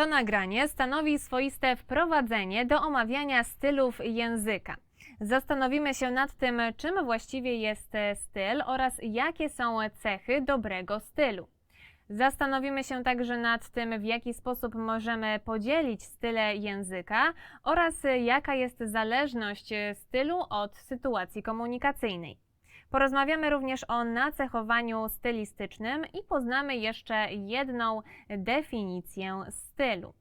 To nagranie stanowi swoiste wprowadzenie do omawiania stylów języka. Zastanowimy się nad tym, czym właściwie jest styl oraz jakie są cechy dobrego stylu. Zastanowimy się także nad tym, w jaki sposób możemy podzielić style języka oraz jaka jest zależność stylu od sytuacji komunikacyjnej. Porozmawiamy również o nacechowaniu stylistycznym i poznamy jeszcze jedną definicję stylu.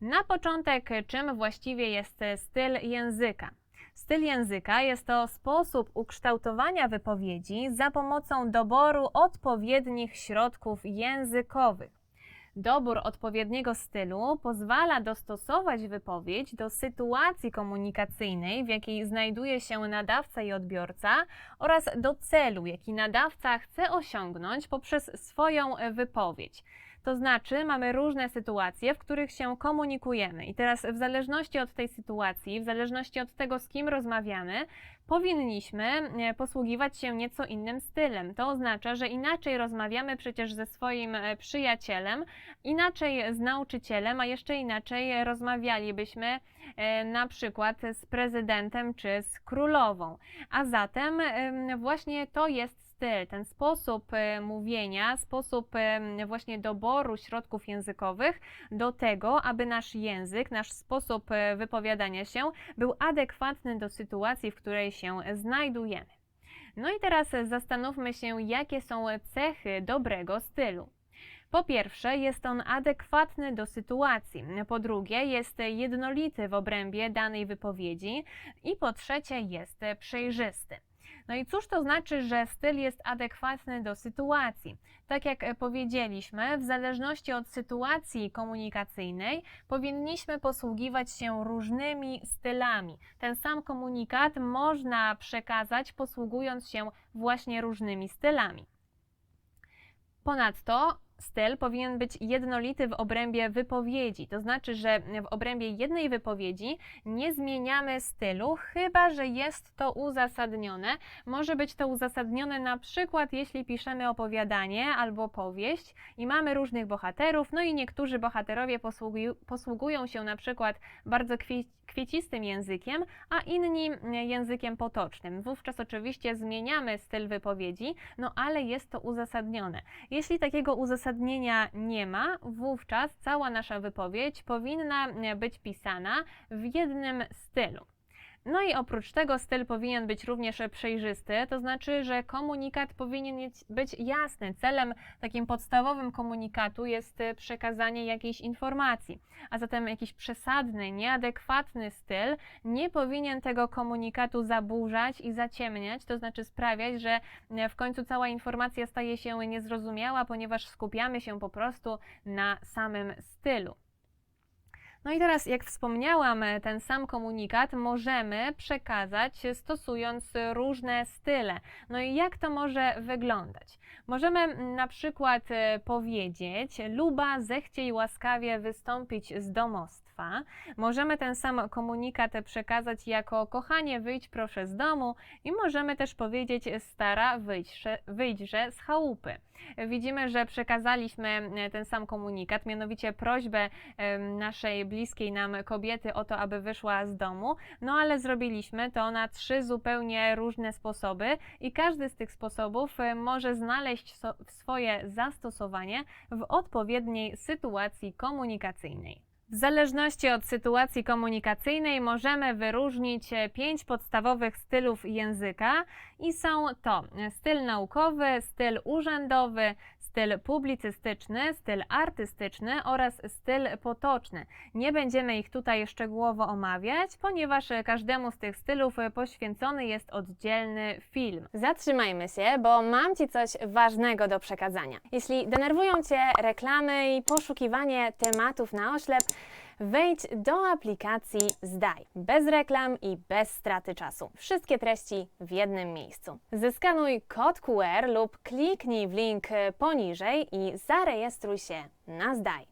Na początek, czym właściwie jest styl języka? Styl języka jest to sposób ukształtowania wypowiedzi za pomocą doboru odpowiednich środków językowych. Dobór odpowiedniego stylu pozwala dostosować wypowiedź do sytuacji komunikacyjnej, w jakiej znajduje się nadawca i odbiorca, oraz do celu, jaki nadawca chce osiągnąć poprzez swoją wypowiedź. To znaczy, mamy różne sytuacje, w których się komunikujemy, i teraz, w zależności od tej sytuacji, w zależności od tego, z kim rozmawiamy, powinniśmy e, posługiwać się nieco innym stylem. To oznacza, że inaczej rozmawiamy przecież ze swoim e, przyjacielem, inaczej z nauczycielem, a jeszcze inaczej rozmawialibyśmy e, na przykład z prezydentem czy z królową. A zatem em, właśnie to jest styl, ten sposób e, mówienia, sposób e, właśnie doboru środków językowych do tego, aby nasz język, nasz sposób e, wypowiadania się był adekwatny do sytuacji, w której się znajdujemy. No i teraz zastanówmy się, jakie są cechy dobrego stylu. Po pierwsze, jest on adekwatny do sytuacji. Po drugie, jest jednolity w obrębie danej wypowiedzi. I po trzecie, jest przejrzysty. No i cóż to znaczy, że styl jest adekwatny do sytuacji? Tak jak e, powiedzieliśmy, w zależności od sytuacji komunikacyjnej powinniśmy posługiwać się różnymi stylami. Ten sam komunikat można przekazać posługując się właśnie różnymi stylami. Ponadto styl powinien być jednolity w obrębie wypowiedzi. To znaczy, że w obrębie jednej wypowiedzi nie zmieniamy stylu, chyba że jest to uzasadnione. Może być to uzasadnione na przykład, jeśli piszemy opowiadanie albo powieść i mamy różnych bohaterów, no i niektórzy bohaterowie posługują, się na przykład bardzo kwie, kwiecistym językiem, a inni językiem potocznym. Wówczas oczywiście zmieniamy styl wypowiedzi, no ale jest to uzasadnione. Jeśli takiego uzasadnienia nie ma, wówczas cała nasza wypowiedź powinna być pisana w jednym stylu. No i oprócz tego styl powinien być również przejrzysty, to znaczy, że komunikat powinien być jasny. Celem takim podstawowym komunikatu jest e, przekazanie jakiejś informacji, a zatem jakiś przesadny, nieadekwatny styl nie powinien tego komunikatu zaburzać i zaciemniać, to znaczy sprawiać, że e, w końcu cała informacja staje się niezrozumiała, ponieważ skupiamy się po prostu na samym stylu. No i teraz, jak wspomniałam, e, ten sam komunikat możemy przekazać e, stosując e, różne style. No i jak to może wyglądać? Możemy na przykład powiedzieć: Luba, zechciej łaskawie wystąpić z domostwa. Możemy ten sam komunikat przekazać jako: Kochanie, wyjdź proszę z domu. I możemy też powiedzieć: Stara, wyjdźże, wyjdźże z chałupy. Widzimy, że przekazaliśmy e, ten sam komunikat, mianowicie prośbę naszej bliskiej nam kobiety o to, aby wyszła z domu, no ale zrobiliśmy to na trzy zupełnie różne sposoby i każdy z tych sposobów e, może znaleźć swoje zastosowanie w odpowiedniej sytuacji komunikacyjnej. W zależności od sytuacji komunikacyjnej możemy wyróżnić e, pięć podstawowych stylów języka i są to styl naukowy, styl urzędowy, styl publicystyczny, styl artystyczny oraz styl potoczny. Nie będziemy ich tutaj szczegółowo omawiać, ponieważ każdemu z tych stylów poświęcony jest oddzielny film. Zatrzymajmy się, bo mam Ci coś ważnego do przekazania. Jeśli denerwują Cię reklamy i poszukiwanie tematów na oślep, wejdź do aplikacji Zdaj. Bez reklam i bez straty czasu. Wszystkie treści w jednym miejscu. Zeskanuj kod QR lub kliknij w link poniżej i zarejestruj się na Zdaj.